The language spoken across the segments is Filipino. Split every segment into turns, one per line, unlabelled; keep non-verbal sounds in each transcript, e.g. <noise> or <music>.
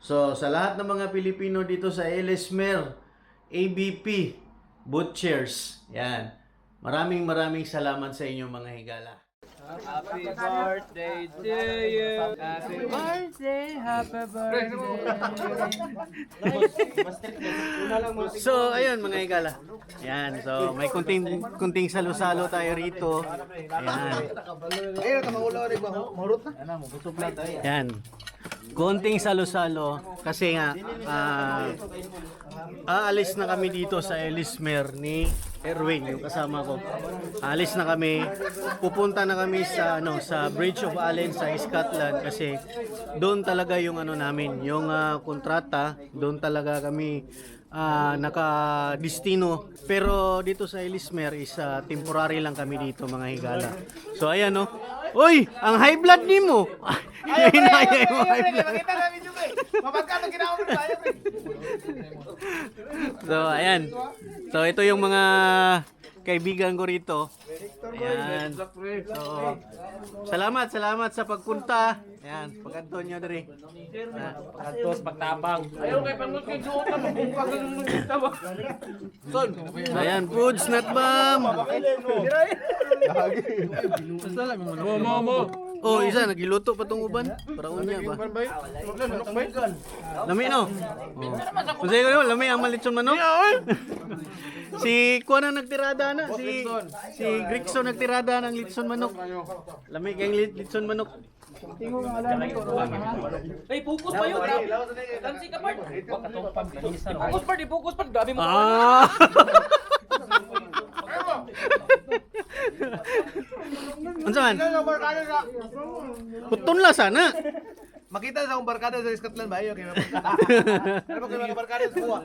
So, sa lahat ng mga Pilipino dito sa Ellesmer, ABP, Butchers, yan. Maraming maraming salamat sa inyo mga higala.
Happy birthday to you. Happy birthday, happy birthday.
So, ayun mga higala. Yan, so may kunting kunting salo-salo tayo rito. Yan.
Ayun, kamaulo rin ba? Mahurot na?
Yan. Konting salo-salo kasi nga ah, aalis na kami dito sa Ellesmere ni Erwin, yung kasama ko. Aalis na kami. Pupunta na kami sa ano sa Bridge of Allen sa Scotland kasi doon talaga yung ano namin, yung ah, kontrata, doon talaga kami ah, naka-destino. Pero dito sa Ellesmere is ah, temporary lang kami dito mga higala. So ayan no. Uy, ang high blood ni mo. Hinaya yung high blood.
Makita namin yung eh. Mapagkano ginawa mo tayo, pre.
So, ayan. So, ito yung mga kaibigan ko rito. Ayan. So, salamat, salamat sa pagpunta. Ayan, pag-anton nyo diri.
Pagkatos, pagtabang. Ayaw kay pangot kay na mabungkag ng tabang. Son.
So, ayan, foods not bomb.
Mo, mo, mo.
Oh, isa, nagiluto pa tong uban. Para unya ba? Lami no? Oh. Kasi kayo, lami ang malitson manok. <laughs> si Kuan ang nagtirada na, si si Grigson nagtirada ng litson manok. Lami lit- litson manok.
Ay, focus pa yun. Tansi ka, Bart. Focus, Bart. Focus, Bart. Grabe mo. <laughs>
Unsa man?
Ano, barkada sa...
Puton la sana.
Makita sa akong barkada sa Scotland ba? Ayaw, kaya mapagkata. Ano ba kayo mga barkada sa kuha?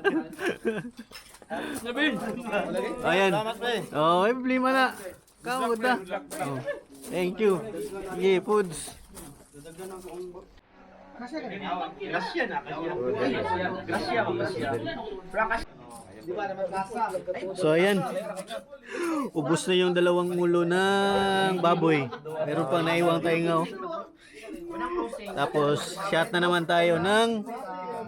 Sabi.
Ayan. Oh, may problema na. Kamu da. Oh. Thank you. Sige, foods. So ayan. Ubus na yung dalawang ulo ng baboy. Meron pang naiwang taingaw. Tapos shot na naman tayo ng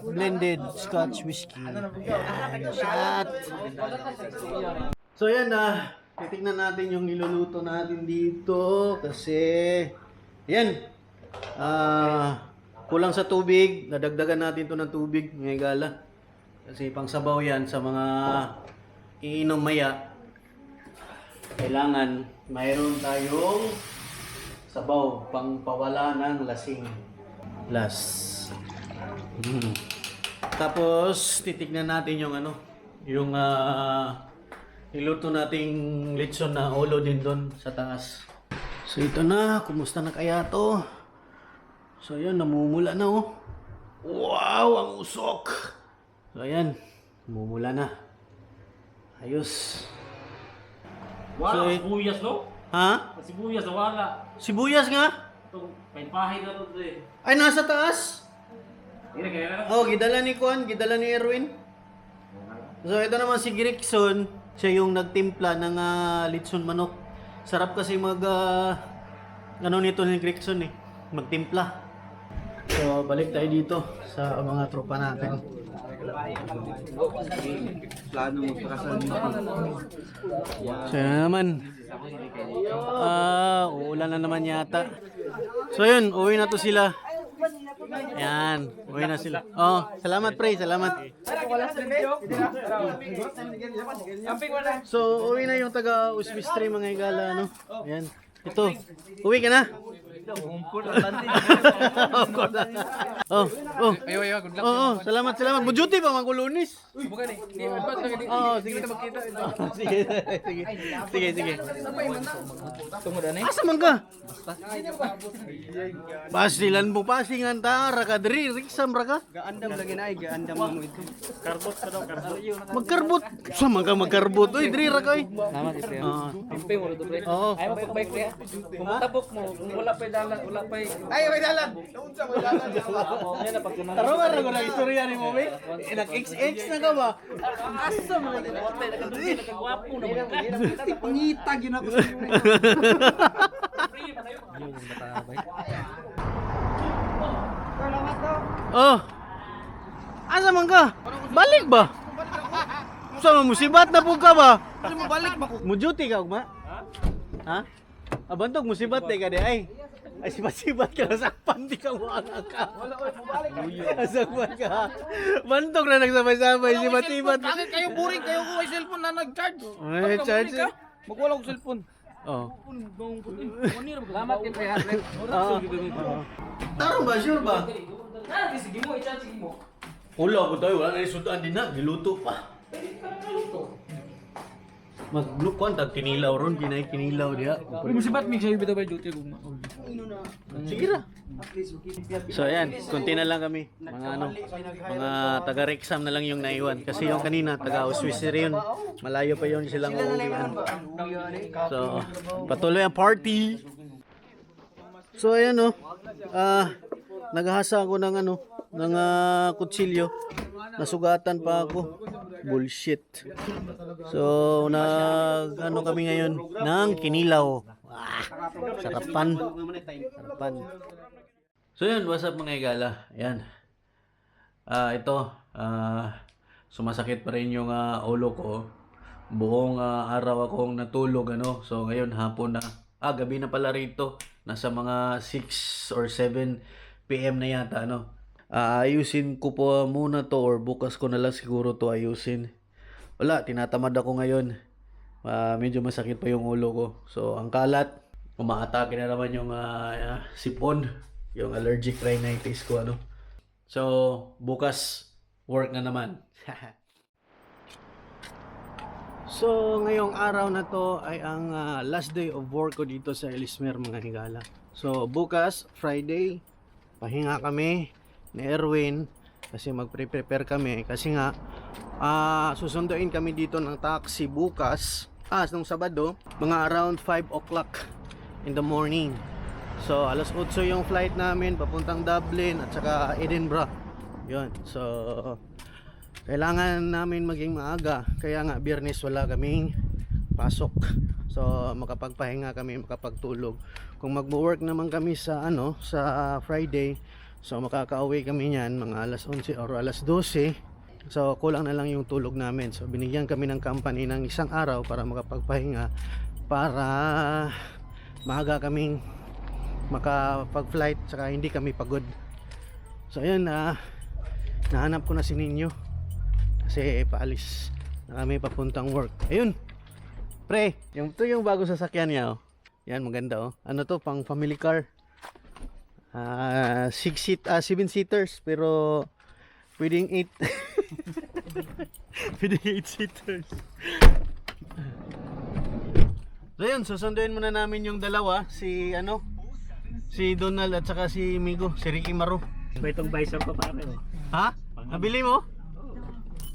blended Scotch whiskey. Ayan, shot. So yan na, titignan natin yung niluluto natin dito kasi yan. Ah, kulang sa tubig, nadagdagan natin to ng tubig, mga gala. Kasi pang sabaw yan sa mga iinom maya. Kailangan mayroon tayong sabaw pang pawala ng lasing. Last. Mm. Tapos titignan natin yung ano, yung ah Niluto nating litson na ulo din doon sa taas. So ito na, kumusta na kaya to? So ayan, namumula na oh. Wow, ang usok! So ayan, namumula na. Ayos.
Wala,
So,
sibuyas, no?
Ha?
Sibuyas, wala.
Sibuyas nga?
Ito, pahipahay na ito, eh.
Ay, nasa taas?
Hindi, kaya na.
Oh, gidala ni Kwan, gidala ni Erwin. So ito naman si Grixon, siya yung nagtimpla ng ah, litson manok. Sarap kasi mag ah, ano nito ni Grixon eh, magtimpla. So balik tayo dito sa mga tropa natin.
Plano mo sa kasal
So yun na naman. Ah, uulan na naman yata. So yun, uwi na to sila. Yan, uwi na sila. Oh, salamat pre, salamat. So, uwi na yung taga Usbistri mga igala, no? Yan. Ito, uwi ka na? Oh, oh.
Ayaw, ayaw, good
Oo, oh, salamat, salamat. Bujuti pa, magulunis.
Bukan eh. Hindi, ba't na
Oo, sige. Oh, sige, sige. Sige, sige.
Tungod na
Asa man ka? Pasilan mo pasingan ta, raka diri, riksam raka.
Gaandam lagi na ay, gaandam mo ito.
Karbot ka daw, karbot.
Magkarbot. Sa man ka magkarbot. Uy, diri raka eh.
Tama si Priya.
Oo.
Pimpi mo, ito, pre.
Oo.
Ayaw mo pagbike, pre. Kung matabok mo, kung wala pa dalan, wala pa
Ay, may dalan! Unsa, may dalan!
Na.
Taro ka na ko na istorya ni mo, eh. Nag-XX na ka ba?
Asa mo na nakadugi, nakagwapo na mo.
Pangitag yun ako sa iyo.
oh, Asa man ka? Balik ba? Sa musibat na po ka ba?
Ano mo balik ba ko?
Mujuti ka ugma? Ha? Abantog musibat de ka di ay. Ay sibat-sibat ka nasakpan di ka mo ang ka.
Wala ko mo balik.
Nasakpan ka. Bantog na nagsabay-sabay sibat-sibat.
Bakit kayo boring kayo ko may cellphone na nag-charge?
Ay, charge.
Magwala ko cellphone.
Oh.
Salamat kay Pre Harlet.
Oo. Taro ba sure ba?
Ah, sige mo, i-chat sige mo.
Wala ko tayo, wala na isudan din na, giluto pa. Mas blue kon tag kinilaw ron, ginay kinilaw diha.
Uy, musibat mig sayo bitaw ba duty ko.
Sige ra. So ayan, konti na lang kami. Mga ano, mga taga Rexham na lang yung naiwan. Kasi yung kanina, taga Uswisiri yun. Malayo pa yun silang uuwian. So, patuloy ang party. So ayan oh. Ah, naghahasa ako ng ano, ng ah, kutsilyo. Nasugatan pa ako. Bullshit. So, nag ano kami ngayon ng kinilaw. Ah, sarapan. Sarapan. So yun, what's up mga igala? Ayan. Ah, ito, ah, sumasakit pa rin yung ah, ulo ko. Buong ah, araw akong natulog ano. So ngayon hapon na. Ah, gabi na pala rito. Nasa mga 6 or 7 PM na yata ano. Aayusin ko po muna to or bukas ko na lang siguro to ayusin. Wala, tinatamad ako ngayon. Ah, medyo masakit pa yung ulo ko. So, ang kalat, umaatake na naman yung ah, ah, sipon, yung allergic rhinitis ko ano. So, bukas work na naman. <laughs> so, ngayong araw na to ay ang ah, last day of work ko dito sa Elismer mga higala. So, bukas, Friday, pahinga kami ni Erwin kasi magpre-prepare kami kasi nga ah susunduin kami dito ng taxi bukas. Ah nung Sabado mga around 5 o'clock in the morning. So alas 8 yung flight namin papuntang Dublin at saka Edinburgh. Yun so kailangan namin maging maaga. Kaya nga biyernes wala kaming pasok. So makapagpahinga kami makapagtulog. Kung magwo-work naman kami sa ano sa Friday so makakauwi kami niyan mga alas 11 or alas 12 so kulang na lang yung tulog namin. So binigyan kami ng company ng isang araw para makapagpahinga para maaga kaming makapag-flight saka hindi kami pagod. So ayun na nahanap ko na si Ninyo. Kasi paalis na kami papuntang work. Ayun pre yung to yung bago sasakyan niya oh. yan maganda oh. Ano to pang family car ah 6 seat ah 7 seaters pero pwedeng 8 <laughs> pwedeng 8 seaters So yun, susunduin muna namin yung dalawa, si ano, si Donald at saka si Migo, si Ricky Maro.
May itong bison pa pare. Oh.
Ha? Nabili mo?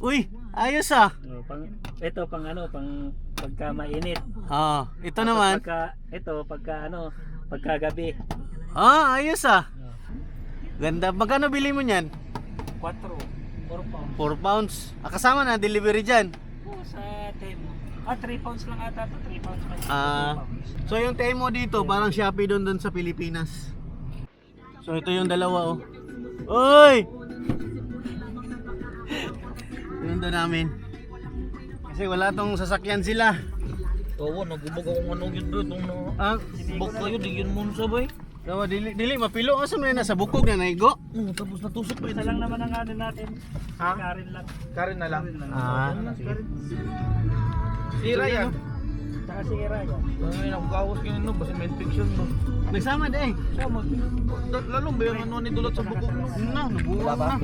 Uy, ayos ah.
Oh, pang, ito pang ano, pang pagka mainit.
Ah, ito naman.
Pagka, ito pagka ano, pagkagabi.
Ah, ayos ah. Ganda. Magkano bili mo niyan?
4. 4 pounds.
4 pounds. Ah, kasama na delivery dyan.
Oh, sa Temo. Ah, 3 pounds lang ata to. 3 pounds pa.
Ah, so yung Temo dito, parang Shopee doon doon sa Pilipinas. So ito yung dalawa oh. Oy! <laughs> Yun doon namin. Kasi wala tong sasakyan sila.
Oo, nagubog ako ano yun doon. Nung
Ah,
buk kayo, di yun mo sabay.
Dawa dili dili mapilo asa man na sa bukog na naigo.
Oh, tapos natusok pa. Isa lang naman ang ano natin.
Ha?
Karin lang.
Karin na lang.
Ah, sige.
Sira yan.
Saka si Ira yan.
Ay, nakakawas kayo no, basta may infection no.
Nagsama de.
Sama. Lalong ba yung ano ni dulot sa bukog no?
No, nabuwa na.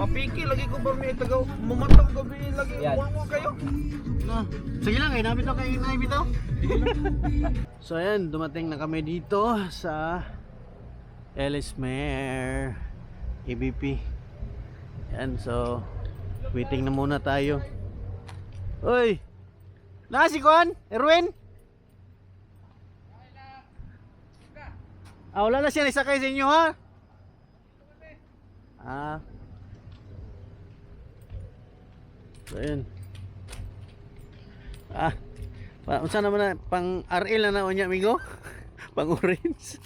Mapiki lagi ko ba may tagaw. Mumatang gabi lagi. Mulmo kayo.
No. Sige lang, eh, nabito kay nabito. <laughs> so ayan, dumating na kami dito sa Ellesmere EBP. Yan, so waiting na muna tayo. Uy! Na Juan? Erwin? Ah, wala na siya isakay sa inyo ha? Ah. So yun. Ah. Pa, unsa naman na pang RL na na unya amigo? <laughs> pang orange.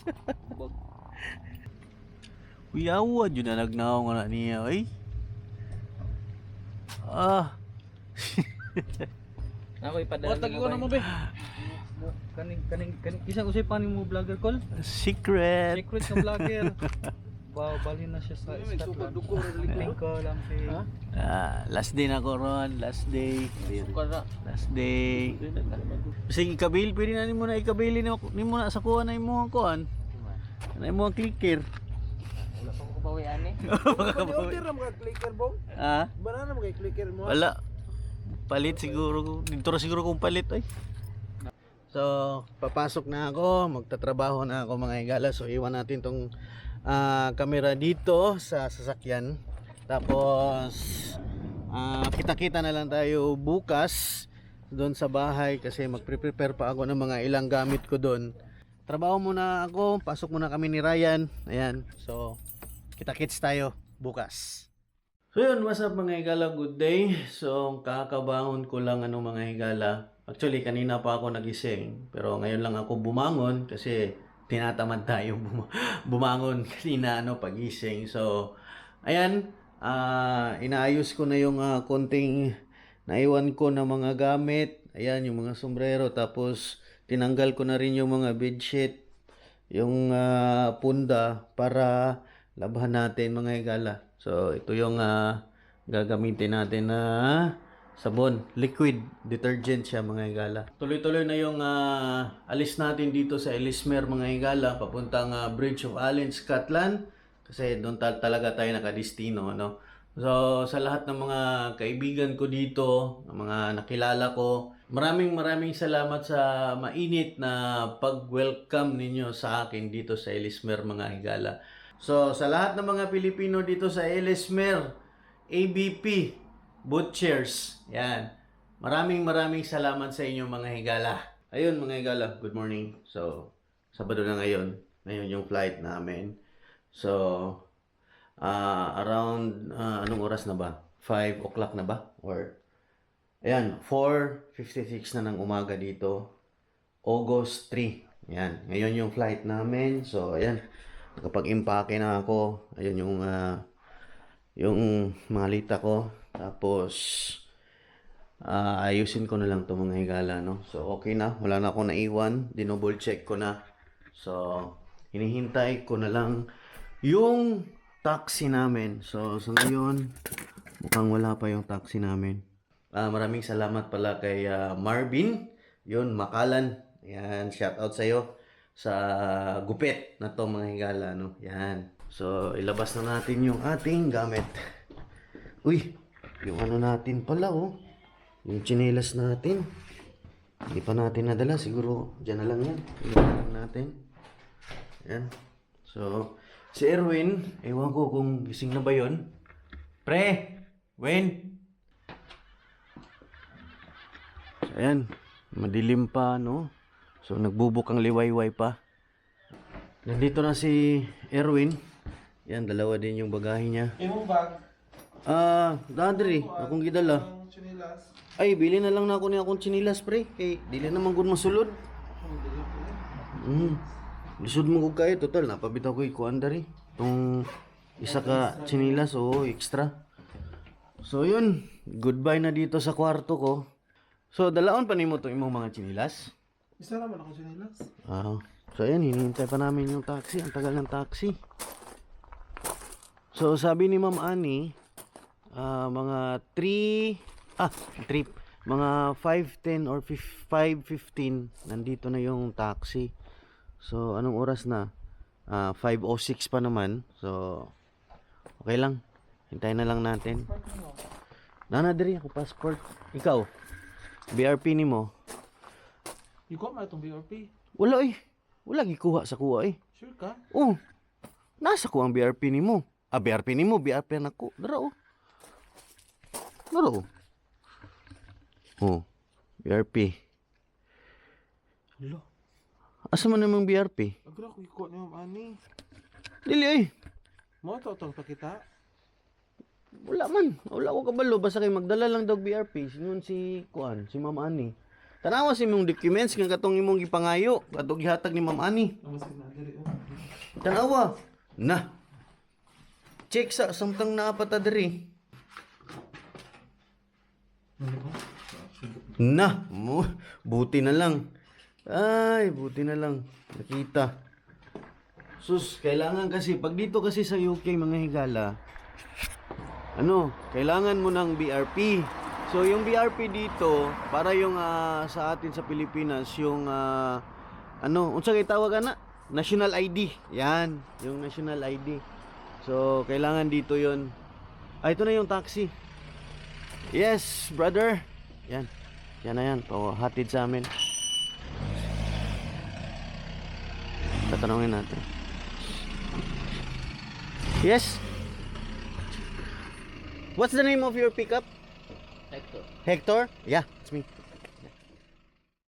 Uyawa jud na nagnaw nga na niya oy. Ah.
Ako ipadala.
Tagi ko na mo, be.
Kaning kaning kaning kisang usay pa mo vlogger call.
Secret.
Secret sa vlogger. <laughs> Wow, bali na siya sa Scotland. Link ko lang si
Ah, last day na ko ron. Last day. Last day. Sige, ikabil. Pwede na nimo na ikabili ni ni mo na sa kuha na imo ang kuhan. Na imo ang clicker.
Wala pa ko bawian eh. <laughs>
Order na mga clicker, bong.
Ah,
Banana mga clicker mo.
wala. Palit siguro. Dito ra siguro kung palit ay. So, papasok na ako, magtatrabaho na ako mga higala. So, iwan natin tong ah, camera dito sa sasakyan. Tapos, ah, kita-kita na lang tayo bukas doon sa bahay kasi magpre-prepare pa ako ng mga ilang gamit ko doon. Trabaho muna ako, pasok muna kami ni Ryan. Ayan, so kita-kits tayo bukas. So yun, what's up mga higala, good day. So kakabahon ko lang ano mga higala. Actually kanina pa ako nagising, pero ngayon lang ako bumangon kasi tinatamad tayo bum- <laughs> bumangon kanina ano pagising. So ayan, ah inaayos ko na yung ah, konting naiwan ko na mga gamit. Ayan, yung mga sombrero. Tapos tinanggal ko na rin yung mga bedsheet, yung ah, punda para labhan natin mga higala. So ito yung ah, gagamitin natin na sabon, liquid detergent siya mga higala. Tuloy-tuloy na yung ah, alis natin dito sa Elismer mga higala papuntang ah, Bridge of Allen, Scotland kasi doon tal- talaga tayo nakadestino no. So sa lahat ng mga kaibigan ko dito, ng mga nakilala ko, maraming maraming salamat sa mainit na pag-welcome ninyo sa akin dito sa Elismer mga higala. So sa lahat ng mga Pilipino dito sa Elismer, ABP, Butchers, yan. Maraming maraming salamat sa inyo mga higala. Ayun mga higala, good morning. So, Sabado na ngayon. Ngayon yung flight namin. So, ah around, ah, anong oras na ba? 5 o'clock na ba? Or, ayan, 4.56 na ng umaga dito. August 3. Ayan, ngayon yung flight namin. So, ayan, nakapag-impake na ako. Ayun yung, ah, yung malita ko. Tapos, ah, ayusin ko na lang to mga higala, no? So, okay na. Wala na ako naiwan. Dinouble check ko na. So, hinihintay ko na lang yung taxi namin. So, sa ngayon, mukhang wala pa yung taxi namin. Ah, maraming salamat pala kay ah, Marvin. Yun, Makalan. Yan, shout out sa'yo sa gupit na to mga higala, no? Yan. So, ilabas na natin yung ating gamit. <laughs> Uy, yung ano natin pala, oh. Yung chinelas natin. Hindi pa natin nadala. Siguro, dyan na lang yan. Lang natin. Yan. So, si Erwin, ewan ko kung gising na ba yon. Pre! Win! So, ayan. Madilim pa, no? So, nagbubukang liwayway pa. Nandito na si Erwin. Yan, dalawa din yung bagahe niya.
Imong bag,
Ah, dadri, akong gidala.
ang.
Ay, bili na lang na ako ni akong chinilas, pre. Kay, dili naman gud masulod. Hmm. Lisod mo ko kayo, total. Napabitaw ko ikuan dari. Itong isa ka chinilas, oo, extra. So, yun. Goodbye na dito sa kwarto ko. So, dalaon pa nimo to imong mga chinilas.
Isa naman ako chinilas.
Ah, so ayan, hinihintay pa namin yung taxi. Ang tagal ng taxi. So, sabi ni Ma'am Ani, ah, mga 3, ah, 3, mga 5.10 or 5.15, nandito na yung taxi. So, anong oras na? Ah, 5.06 pa naman. So, okay lang. Hintayin na lang natin. Nana, diri ako passport. Ikaw, BRP ni mo.
Ikaw man itong BRP.
Wala eh. Wala gikuha sa kuha eh.
Sure ka?
Oh. Nasa ko ang BRP nimo. Ah, BRP nimo, BRP na ko. Dara oh. Dara oh. Oh. BRP.
Hala.
Asa man namang BRP?
Agra ko ikaw niyo ani.
Dili eh.
Mo to to pakita.
Wala man. Wala ko kabalo basta kay magdala lang daw BRP. Sinun si Kuan, si Ma'am Ani. Tanawa si imong documents nga katong imong gipangayo, katong gihatag ni Ma'am Ani. Tanawa. Na. Check sa samtang naapata diri. Na, mo, buti na lang. Ay, buti na lang. Nakita. Sus, kailangan kasi, pag dito kasi sa UK mga higala, ano, kailangan mo ng BRP. So, yung BRP dito, para yung ah, sa atin sa Pilipinas, yung, ah, ano, unsa kay tawag na? National ID. Yan, yung national ID. So, kailangan dito yon. Ah, ito na yung taxi. Yes, brother. Yan. Yan na yan. O, hatid sa amin. Tatanungin natin. Yes? What's the name of your pickup?
Hector.
Hector? Yeah.